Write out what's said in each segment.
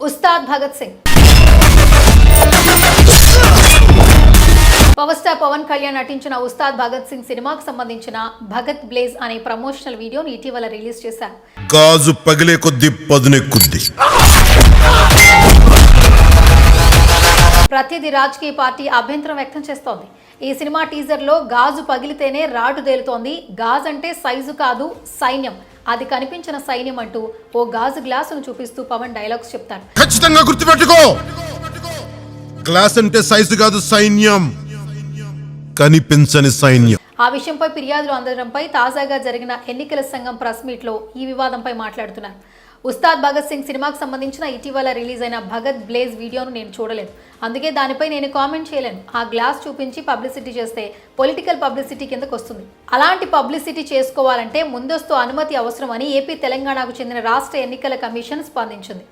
Ustaad Bhagat Singh. Power star Pawan Kalyan నటించిన ఉస్తాద్ భగత్ సింగ్ సినిమాకు సంబంధించిన భగత్ బ్లేజ్ అనే ప్రమోషనల్ వీడియోను ఇటీవల రిలీజ్ చేశారు. గాజు పగిలే కొద్ది పదునెక్కుద్ది. ప్రతిదీ రాజకీయ పార్టీ అభ్యంతరం వ్యక్తం చేస్తోంది. ఈ సినిమా టీజర్లో గాజు పగిలితేనే రాటు తేలుతోంది. గాజు అంటే సైజు కాదు సైన్యం. అది కనిపించిన సైన్యం అంటూ ఓ గాజు గ్లాసును చూపిస్తూ పవన్ డైలాగ్స్ చెప్తారు ఖచ్చితంగా గుర్తుపెట్టుకో! గ్లాస్ అంటే సైజు కాదు సైన్యం. కనిపించని సైన్యం. ఆ విషయంపై ఫిర్యాదులు అందడంపై తాజాగా జరిగిన ఎన్నికల సంఘం ప్రెస్ మీట్లో ఈ వివాదంపై మాట్లాడుతున్నారు. ఉస్తాద్ భగత్ సింగ్ సినిమాకు సంబంధించిన ఇటీవల రిలీజ్ అయిన భగత్ బ్లేజ్ వీడియోను నేను చూడలేదు. అందుకే దానిపై నేను కామెంట్ చేయలేను. ఆ గ్లాస్ చూపించి పబ్లిసిటీ చేస్తే పొలిటికల్ పబ్లిసిటీ కిందకు వస్తుంది. అలాంటి పబ్లిసిటీ చేసుకోవాలంటే ముందస్తు అనుమతి అవసరమని ఏపీ తెలంగాణకు చెందిన రాష్ట్ర ఎన్నికల కమిషన్ స్పందించింది.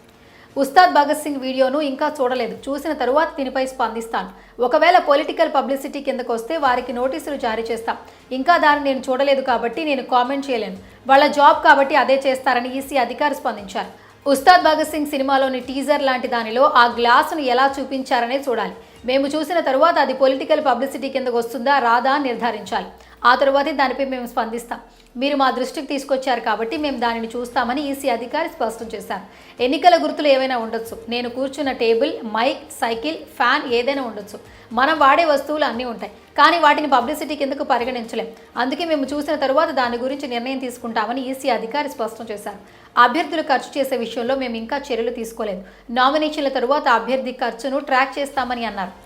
ఉస్తాద్ భగత్ సింగ్ వీడియోను ఇంకా చూడలేదు. చూసిన తరువాత దీనిపై స్పందిస్తాను. ఒకవేళ పొలిటికల్ పబ్లిసిటీ కిందకు వస్తే వారికి నోటీసులు జారీ చేస్తాం. ఇంకా దాన్ని నేను చూడలేదు కాబట్టి నేను కామెంట్ చేయలేను. వాళ్ళ జాబ్ కాబట్టి అదే చేస్తారని ఈసీ అధికారి స్పందించారు. ఉస్తాద్ భగత్ సింగ్ సినిమాలోని టీజర్ లాంటి దానిలో ఆ గ్లాసును ఎలా చూపించారనే చూడాలి. మేము చూసిన తరువాత అది పొలిటికల్ పబ్లిసిటీ కిందకు వస్తుందా రాదా నిర్ధారించాలి. ఆ తర్వాతే దానిపై మేము స్పందిస్తాం. మీరు మా దృష్టికి తీసుకొచ్చారు కాబట్టి మేము దానిని చూస్తామని ఈసీ అధికారి స్పష్టం చేశారు. ఎన్నికల గుర్తులు ఏవైనా ఉండొచ్చు? నేను కూర్చున్న టేబుల్ మైక్ సైకిల్ ఫ్యాన్ ఏదైనా ఉండొచ్చు. మనం వాడే వస్తువులు అన్నీ ఉంటాయి. కానీ వాటిని పబ్లిసిటీ కిందకు పరిగణించలేం? అందుకే మేము చూసిన తరువాత దాని గురించి నిర్ణయం తీసుకుంటామని ఈసీ అధికారి స్పష్టం చేశారు. అభ్యర్థులు ఖర్చు చేసే విషయంలో మేము ఇంకా చర్యలు తీసుకోలేదు. నామినేషన్ల తరువాత అభ్యర్థి ఖర్చును ట్రాక్ చేస్తామని అన్నారు.